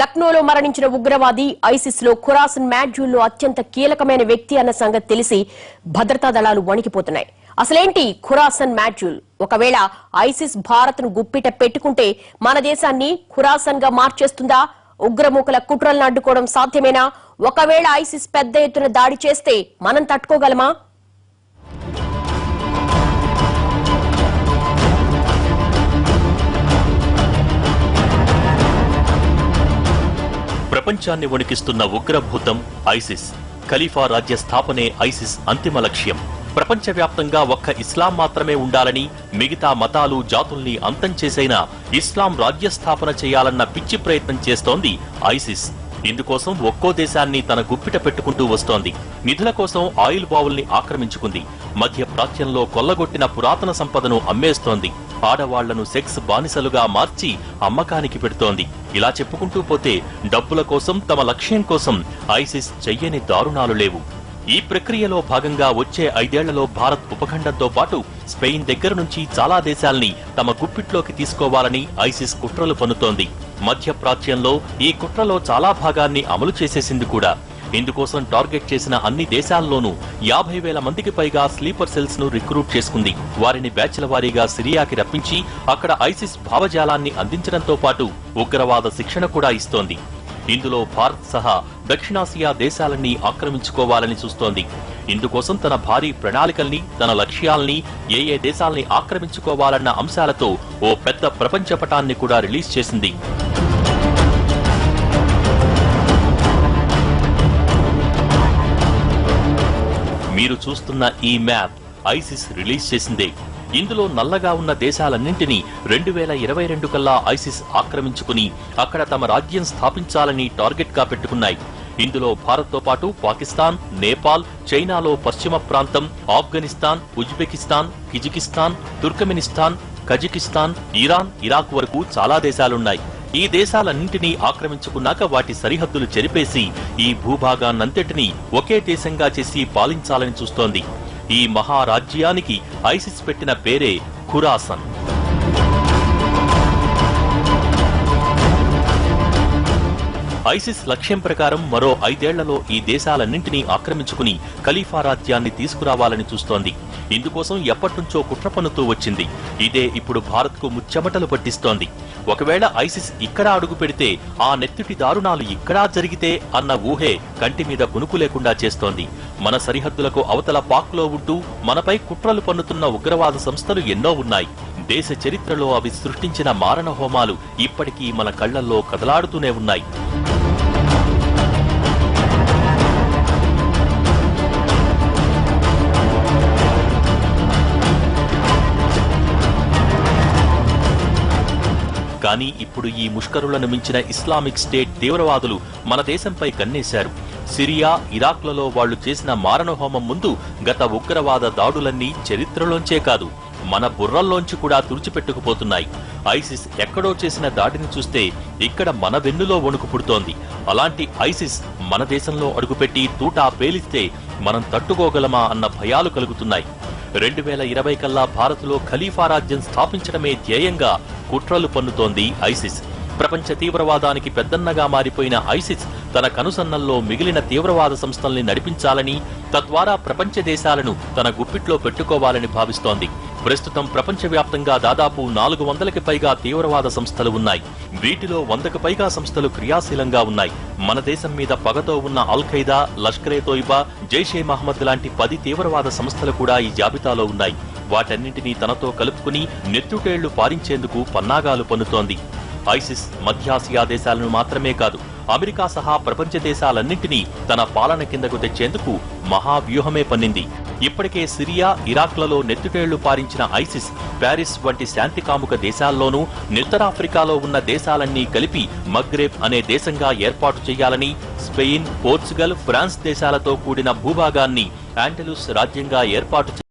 లక్నోలో మరణించిన ఉగ్రవాది ఐసిస్లో ఖురాసన్ మ్యాడ్యూల్లో అత్యంత కీలకమైన వ్యక్తి అన్న సంగతి తెలిసి భద్రతా దళాలు వణికిపోతున్నాయి. అసలేంటి ఖురాసన్ మ్యాడ్యూల్ ఒకవేళ ఐసిస్ భారత్ను గుప్పిట పెట్టుకుంటే మన దేశాన్ని ఖురాసన్గా మార్చేస్తుందా? ఉగ్రమూకల కుట్రలను అడ్డుకోవడం సాధ్యమేనా? ఒకవేళ ఐసిస్ పెద్ద ఎత్తున దాడి చేస్తే మనం తట్టుకోగలమా? ప్రపంచాన్ని వణికిస్తున్న ఉగ్రభూతం ఐసిస్. ఖలీఫా రాజ్య స్థాపనే ఐసిస్ అంతిమ లక్ష్యం. ప్రపంచవ్యాప్తంగా ఒక్క ఇస్లాం మాత్రమే ఉండాలని మిగతా మతాలు జాతుల్ని అంతం చేసైనా ఇస్లాం రాజ్య స్థాపన చేయాలన్న పిచ్చి ప్రయత్నం చేస్తోంది ఐసిస్. ఇందుకోసం ఒక్కో దేశాన్ని తన గుప్పిట పెట్టుకుంటూ వస్తోంది. నిధుల కోసం ఆయిల్ బావుల్ని ఆక్రమించుకుంది. మధ్య ప్రాచ్యంలో కొల్లగొట్టిన పురాతన సంపదను అమ్మేస్తోంది. ఆడవాళ్ళను సెక్స్ బానిసలుగా మార్చి అమ్మకానికి పెడుతోంది. ఇలా చెప్పుకుంటూ పోతే డబ్బుల కోసం తమ లక్ష్యం కోసం ఐసిస్ చెయ్యని దారుణాలు లేవు. ఈ ప్రక్రియలో భాగంగా వచ్చే ఐదేళ్ళలో భారత్ ఉపఖండంతో పాటు స్పెయిన్ దగ్గర నుంచి చాలా దేశాల్ని తమ గుప్పిట్లోకి తీసుకోవాలని ఐసిస్ కుట్రలు పన్నుతోంది. మధ్య ప్రాచ్యంలో ఈ కుట్రలో చాలా భాగాన్ని అమలు చేసేసింది కూడా. ఇందుకోసం టార్గెట్ చేసిన అన్ని దేశాల్లోనూ యాభై వేల మందికి పైగా స్లీపర్ సెల్స్ను రిక్రూట్ చేసుకుంది. వారిని బ్యాచ్ల వారీగా సిరియాకి రప్పించి అక్కడ ఐసిస్ భావజాలాన్ని అందించడంతో పాటు ఉగ్రవాద శిక్షణ కూడా ఇస్తోంది. ఇందులో భారత్ సహా దక్షిణాసియా దేశాలన్నీ ఆక్రమించుకోవాలని చూస్తోంది. ఇందుకోసం తన భారీ ప్రణాళికల్ని తన లక్ష్యాల్ని ఏ ఏ దేశాల్ని ఆక్రమించుకోవాలన్న అంశాలతో ఓ పెద్ద ప్రపంచ పటాన్ని కూడా రిలీజ్ చేసింది. మీరు చూస్తున్న ఈ మ్యాప్ ఐసిస్ రిలీజ్ చేసిందే. ఇందులో నల్లగా ఉన్న దేశాలన్నింటినీ రెండు వేల ఇరవై రెండు కల్లా ఐసిస్ ఆక్రమించుకుని అక్కడ తమ రాజ్యం స్థాపించాలని టార్గెట్గా పెట్టుకున్నాయి. ఇందులో భారత్తో పాటు పాకిస్తాన్ నేపాల్ చైనాలో పశ్చిమ ప్రాంతం Afghanistan Uzbekistan Kyrgyzstan Turkmenistan Kazakhstan Iran Iraq వరకు చాలా దేశాలున్నాయి. ఈ దేశాలన్నింటినీ ఆక్రమించుకున్నాక వాటి సరిహద్దులు చెరిపేసి ఈ భూభాగాన్నంతటినీ ఒకే దేశంగా చేసి పాలించాలని చూస్తోంది. ఈ మహారాజ్యానికి ఐసిస్ పెట్టిన పేరే ఖురాసన్. ఐసిస్ లక్ష్యం ప్రకారం మరో ఐదేళ్ళలో ఈ దేశాలన్నింటినీ ఆక్రమించుకుని ఖలీఫా రాజ్యాన్ని తీసుకురావాలని చూస్తోంది. ఇందుకోసం ఎప్పటినుంచో కుట్ర పన్నుతూ వచ్చింది. ఇదే ఇప్పుడు భారత్కు ముచ్చెమటలు పట్టిస్తోంది. ఒకవేళ ఐసిస్ ఇక్కడ అడుగు పెడితే ఆ నెత్తుటి దారుణాలు ఇక్కడా జరిగితే అన్న ఊహే కంటి మీద కునుకు లేకుండా చేస్తోంది. మన సరిహద్దులకు అవతల పాక్లో ఉంటూ మనపై కుట్రలు పన్నుతున్న ఉగ్రవాద సంస్థలు ఎన్నో ఉన్నాయి. దేశ చరిత్రలో అవి సృష్టించిన మారణ హోమాలు ఇప్పటికీ మన కళ్ళల్లో కదలాడుతూనే ఉన్నాయి. కానీ ఇప్పుడు ఈ ముష్కరులను మించిన ఇస్లామిక్ స్టేట్ తీవ్రవాదులు మన దేశంపై కన్నేశారు. సిరియా ఇరాక్లలో వాళ్ళు చేసిన మారణహోమం ముందు గత ఉగ్రవాద దాడులన్నీ చరిత్రలోంచే కాదు మన బుర్రల్లోంచి కూడా తుడిచిపెట్టుకుపోతున్నాయి. ఐసిస్ ఎక్కడో చేసిన దాడిని చూస్తే ఇక్కడ మన వెన్నులో వణుకు పుడుతోంది. అలాంటి ఐసిస్ మన దేశంలో అడుగుపెట్టి తూటా పేలిస్తే మనం తట్టుకోగలమా అన్న భయాలు కలుగుతున్నాయి. రెండు వేల ఇరవై కల్లా భారత్లో ఖలీఫా రాజ్యం స్థాపించడమే ధ్యేయంగా కుట్రలు పన్నుతోంది ఐసిస్. ప్రపంచ తీవ్రవాదానికి పెద్దన్నగా మారిపోయిన ఐసిస్ తన కనుసన్నల్లో మిగిలిన తీవ్రవాద సంస్థల్ని నడిపించాలని తద్వారా ప్రపంచ దేశాలను తన గుప్పిట్లో పెట్టుకోవాలని భావిస్తోంది. ప్రస్తుతం ప్రపంచవ్యాప్తంగా దాదాపు నాలుగు వందలకి పైగా తీవ్రవాద సంస్థలు ఉన్నాయి. వీటిలో వందకు పైగా సంస్థలు క్రియాశీలంగా ఉన్నాయి. మన దేశం మీద పగతో ఉన్న అల్ ఖైదా లష్కరే తోయిబా జైషే మహమ్మద్ లాంటి పది తీవ్రవాద సంస్థలు కూడా ఈ జాబితాలో ఉన్నాయి. వాటన్నింటినీ తనతో కలుపుకుని నెత్తుటేళ్ళు పారించేందుకు పన్నాగాలు పన్నుతోంది. ఐసిస్ మధ్యాసియా దేశాలను మాత్రమే కాదు అమెరికా సహా ప్రపంచ దేశాలన్నింటినీ తన పాలన కిందకు తెచ్చేందుకు మహావ్యూహమే పన్నింది. ఇప్పటికే సిరియా ఇరాక్లలో నెత్తుటేళ్ళు పారించిన ఐసిస్ ప్యారిస్ వంటి శాంతి కాముక దేశాల్లోనూ ఉత్తరాఫ్రికాలో ఉన్న దేశాలన్నీ కలిపి మగ్రేబ్ అనే దేశంగా ఏర్పాటు చేయాలని స్పెయిన్ పోర్చుగల్ ఫ్రాన్స్ దేశాలతో కూడిన భూభాగాన్ని ఆంటలూస్ రాజ్యంగా ఏర్పాటు